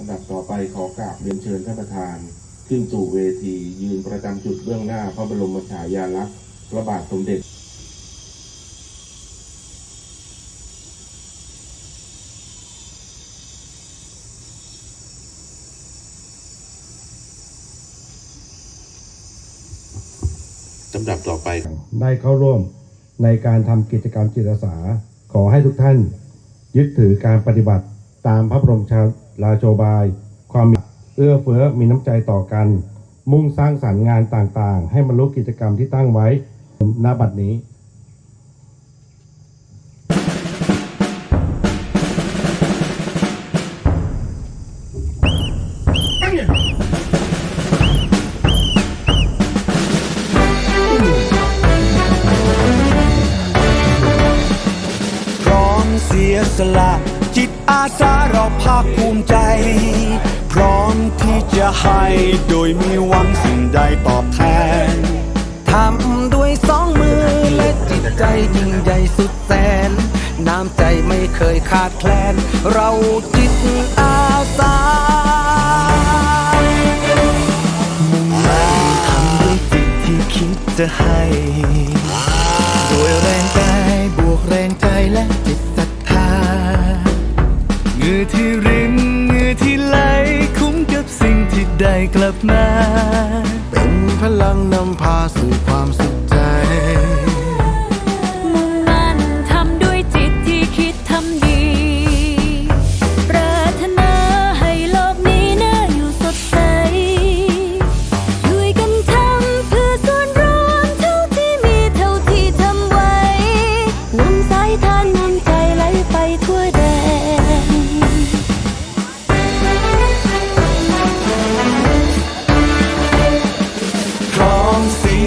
ลำดับต่อไปขอกราบเรียนเชิญท่านประธาน ขึ้นสู่เวทียืนประจำจุดเบื้องหน้า พระบรมฉายาลักษณ์พระบาทสมเด็จลำดับต่อไปได้เข้าร่วมในการทำกิจกรรมจิตอาสา ขอให้ทุกท่าน ยึดถือการปฏิบัติตามพระบรมชา ราโชบาย ความเอื้อเฟื้อมีน้ำใจต่อกัน มุ่งสร้างสรรค์งานต่างๆ ให้บรรลุกิจกรรมที่ตั้งไว้ณบัดนี้ร้อมเสียสละ จิตอาสาเราภาคภูมิใจ พร้อมที่จะให้โดยมีหวังสิ่งใดตอบแทนทำด้วยสองมือและจิตใจยิ่งใหญ่สุดแสน น้ำใจไม่เคยขาดแคลน เราจิตอาสามุ่งมันทำด้วยจิตที่คิดจะให้ ด้วยแรงกายบวกแรงใจและจิต เงื่อที่ริมเงื่อที่ไหลคุ้มกับสิ่งที่ได้กลับมา